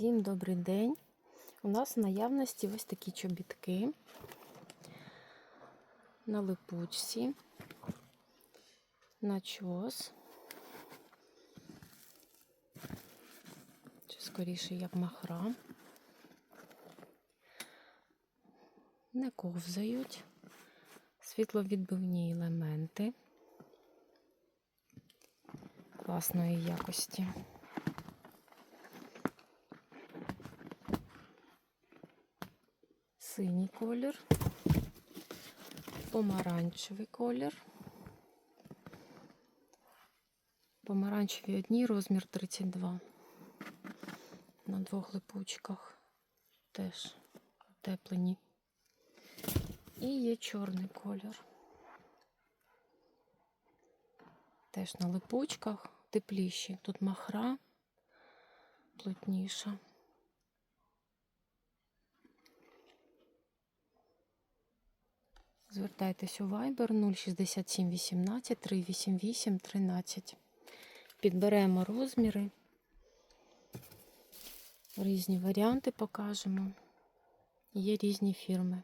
Всім добрий день. У нас в наявності ось такі чобітки на липучці, начос. Чи скоріше як махра. Не ковзають, світловідбивні елементи класної якості. Синій колір, помаранчевий колір. Помаранчеві одні, розмір 32. На двох липучках теж утеплені. І є чорний колір. Теж на липучках тепліші. Тут махра плотніша. Звертайтесь у Viber 067 18 388 13. Підберемо розміри. Різні варіанти покажемо. Є різні фірми.